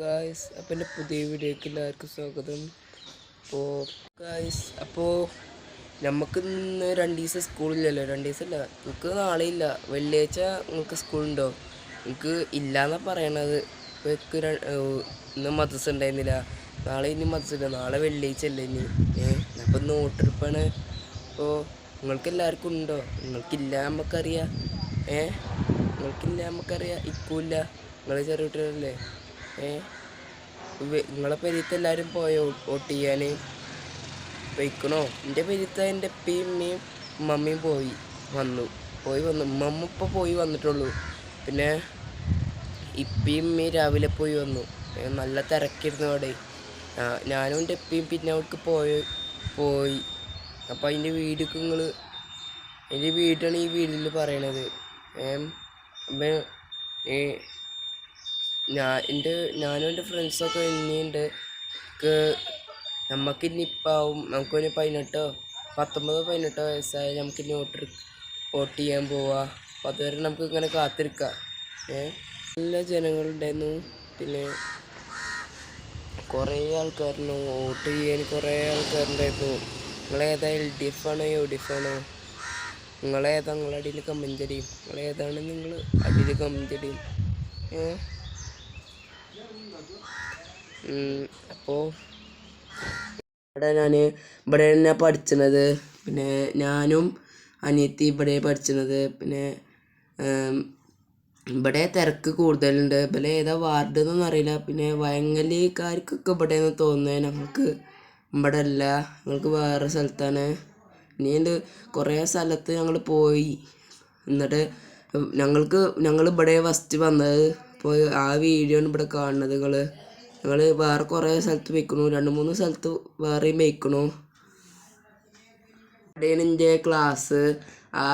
Guys അപ്പം എന്റെ പുതിയ വീഡിയോയ്ക്ക് എല്ലാവർക്കും സ്വാഗതം. അപ്പോൾ ഗായ്സ് അപ്പോൾ നമുക്ക് ഇന്ന് രണ്ട് ദിവസം സ്കൂളില്ലല്ലോ രണ്ട് ദിവസം ഇല്ല. നിങ്ങൾക്ക് നാളെ ഇല്ല. വെള്ളിയാഴ്ച നിങ്ങൾക്ക് സ്കൂളുണ്ടോ നിങ്ങൾക്ക് ഇല്ലയെന്നാണ് പറയണത്. എനിക്ക് ഏഹ് ഇന്ന് മദ്രസ ഉണ്ടായിരുന്നില്ല. നാളെ ഇനി മദ്രസ ഇല്ല. നാളെ വെള്ളിയാഴ്ച അല്ലേ ഇനി? ഏഹ് അപ്പം നോട്ടെടുപ്പാണ്. അപ്പോൾ നിങ്ങൾക്ക് എല്ലാവർക്കും ഉണ്ടോ? നിങ്ങൾക്കില്ല നമുക്കറിയാം ഏ നിങ്ങൾക്കില്ല നമുക്കറിയാം ഇക്കൂല്ല. നിങ്ങൾ ചെറിയ കുട്ടികളല്ലേ? നിങ്ങളെ പെരീത്ത് എല്ലാവരും പോയോ? വോട്ട് ചെയ്യാൻ പോയിക്കണോ? എന്റെ പെരീത്ത് എന്റെ ഉപ്പയും ഉമ്മയും മമ്മിയും പോയി വന്നു. പോയി വന്നു. മമ്മ ഇപ്പോൾ പോയി വന്നിട്ടുള്ളൂ. പിന്നെ ഇപ്പയും ഉമ്മയും രാവിലെ പോയി വന്നു. നല്ല തിരക്കിരുന്നു അവിടെ. ഞാനും എന്റെ ഉപ്പയും പിന്നെ അവൾക്ക് പോയി പോയി. അപ്പം അതിന്റെ വീഡിയോക്ക് നിങ്ങൾ അതിന്റെ വീടാണ് ഈ വീഡിയോയിൽ പറയണത്. അപ്പം ഞാൻ എന്റെ ഞാനും എന്റെ ഫ്രണ്ട്സൊക്കെ ഇനിയുണ്ട് നമുക്ക് ഇനിയിപ്പാവും നമുക്കിനി പതിനെട്ടോ പത്തൊമ്പതോ പതിനെട്ടോ വയസ്സായാലും നമുക്ക് ഇനി വോട്ട് വോട്ട് ചെയ്യാൻ പോവാം. അപ്പം അതുവരെ നമുക്ക് ഇങ്ങനെ കാത്തിരിക്കാം. ഏ? നല്ല ജനങ്ങളുണ്ടായിരുന്നു പിന്നെ കുറേ ആൾക്കാരുന്നു. വോട്ട് ചെയ്യാൻ കുറേ ആൾക്കാരുണ്ടായിരുന്നു നിങ്ങളേതാ എൽ ഡി എഫ് ആണോ യു ഡി എഫ് ആണോ? നിങ്ങളേതാ നിങ്ങളടിയിൽ കമന്റ് അടിയും? നിങ്ങളേതാണ് നിങ്ങൾ അടിയിൽ കമന്റ് അടിയും? ഏ? അപ്പോൾ ഇവിടെ ഞാൻ ഇവിടെ തന്നെ പഠിച്ചത് പിന്നെ ഞാനും അനിയത്തി ഇവിടെ പഠിച്ചത് പിന്നെ ഇവിടെ തിരക്ക് കൂടുതലുണ്ട്. ഇവിടെ ഏതാ വാർഡ് എന്നൊന്നും അറിയില്ല. പിന്നെ വയങ്ങലിക്കാർക്കൊക്കെ ഇവിടെ നിന്ന് തോന്നുന്നത് ഞങ്ങൾക്ക്. ഇവിടെ അല്ല ഞങ്ങൾക്ക് വേറെ സ്ഥലത്താണ്. ഇനി ഉണ്ട് കുറേ സ്ഥലത്ത് ഞങ്ങൾ പോയി. എന്നിട്ട് ഞങ്ങൾക്ക് ഞങ്ങൾ ഇവിടെ ഫസ്റ്റ് വന്നത്. അപ്പോൾ ആ വീഡിയോ ആണ് ഇവിടെ കാണുന്നത് നിങ്ങൾ ഞങ്ങൾ വേറെ കുറേ സ്ഥലത്ത് വെക്കണു രണ്ട് മൂന്ന് സ്ഥലത്ത് വേറെയും വെക്കണു ഇവിടെയാണ് ക്ലാസ് ആ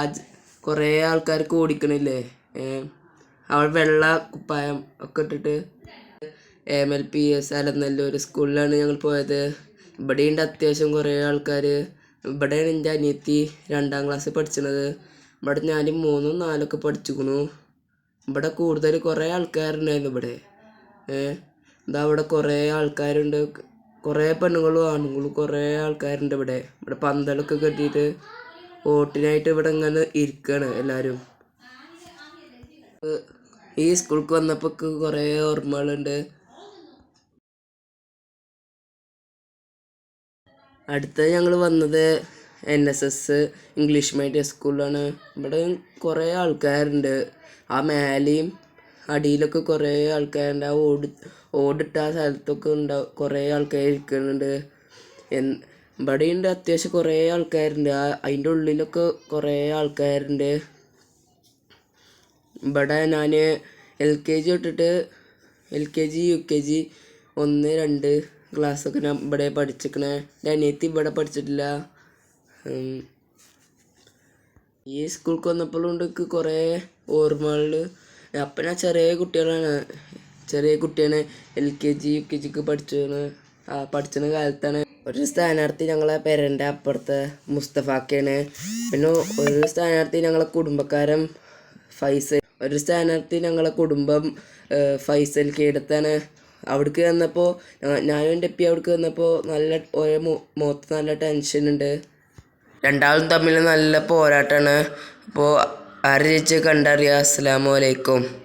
കുറേ ആൾക്കാർക്ക് ഓടിക്കണില്ലേ അവൾ വെള്ള കുപ്പായം ഒക്കെ ഇട്ടിട്ട് M L P S Alanallur സ്കൂളിലാണ് ഞങ്ങൾ പോയത്. ഇവിടെയുണ്ട് അത്യാവശ്യം കുറേ ആൾക്കാർ ഇവിടെയാണ് എന്റെ അനിയത്തി രണ്ടാം ക്ലാസ്സിൽ പഠിച്ചത് ഇവിടെ ഞാൻ മൂന്നും നാലൊക്കെ പഠിച്ചിക്കണു. ഇവിടെ കൂടുതൽ കുറേ ആൾക്കാരുണ്ടായിരുന്നു ഇവിടെ. ഏഹ് അവിടെ കുറേ ആൾക്കാരുണ്ട്. കുറേ പെണ്ണുങ്ങളും ആണുങ്ങളും കുറേ ആൾക്കാരുണ്ട് ഇവിടെ. ഇവിടെ പന്തലൊക്കെ കെട്ടിയിട്ട് വോട്ടിനായിട്ട് ഇവിടെ ഇങ്ങനെ ഇരിക്കുകയാണ് എല്ലാവരും ഈ സ്കൂൾക്ക് വന്നപ്പോൾ കുറേ ഓർമ്മകളുണ്ട്. അടുത്ത ഞങ്ങൾ വന്നത് N S S English medium സ്കൂളിലാണ് ഇവിടെ കുറേ ആൾക്കാരുണ്ട്. ആ മേലെയും അടിയിലൊക്കെ കുറേ ആൾക്കാരുണ്ടാവും ഓട് ഓടിട്ട ആ സ്ഥലത്തൊക്കെ ഉണ്ടാവും കുറേ ആൾക്കാർ ഇരിക്കുന്നുണ്ട്. ഇവിടെയുണ്ട് അത്യാവശ്യം കുറേ ആൾക്കാരുണ്ട്. ആ അതിന്റെ ഉള്ളിലൊക്കെ കുറേ ആൾക്കാരുണ്ട്. ഇവിടെ ഞാൻ എൽ കെ ജി തൊട്ടിട്ട് L K G U K G ഒന്ന് രണ്ട് ക്ലാസ്സൊക്കെ ഞാൻ ഇവിടെ പഠിച്ചിരിക്കണേ എന്റെ അനിയത്തി ഇവിടെ പഠിച്ചിട്ടില്ല. ഈ സ്കൂൾക്ക് വന്നപ്പോഴും ഉണ്ട് കുറേ ഓർമ്മകൾ അപ്പം ഞാൻ ചെറിയ കുട്ടികളാണ്. ചെറിയ കുട്ടിയാണ്. L K G U K ജിക്ക് പഠിച്ചതാണ്. പഠിച്ചിരുന്ന കാലത്താണ് ഒരു സ്ഥാനാർത്ഥി ഞങ്ങളെ പേരന്റെ അപ്പുറത്തെ മുസ്തഫാക്കയാണ് പിന്നെ ഒരു സ്ഥാനാർത്ഥി ഞങ്ങളെ കുടുംബക്കാരൻ ഫൈസൽ. ഒരു സ്ഥാനാർത്ഥി ഞങ്ങളെ കുടുംബം ഫൈസൽ കേടത്താണ് അവിടേക്ക് വന്നപ്പോൾ ഞാനും എന്റെ എപ്പി അവിടേക്ക് വന്നപ്പോൾ നല്ല ഒരേ മുഖത്ത് നല്ല ടെൻഷൻ ഉണ്ട്. രണ്ടാളും തമ്മിൽ നല്ല പോരാട്ടമാണ് അപ്പോൾ ആര് കണ്ടറിയാം. അസ്സലാമു അലൈക്കും.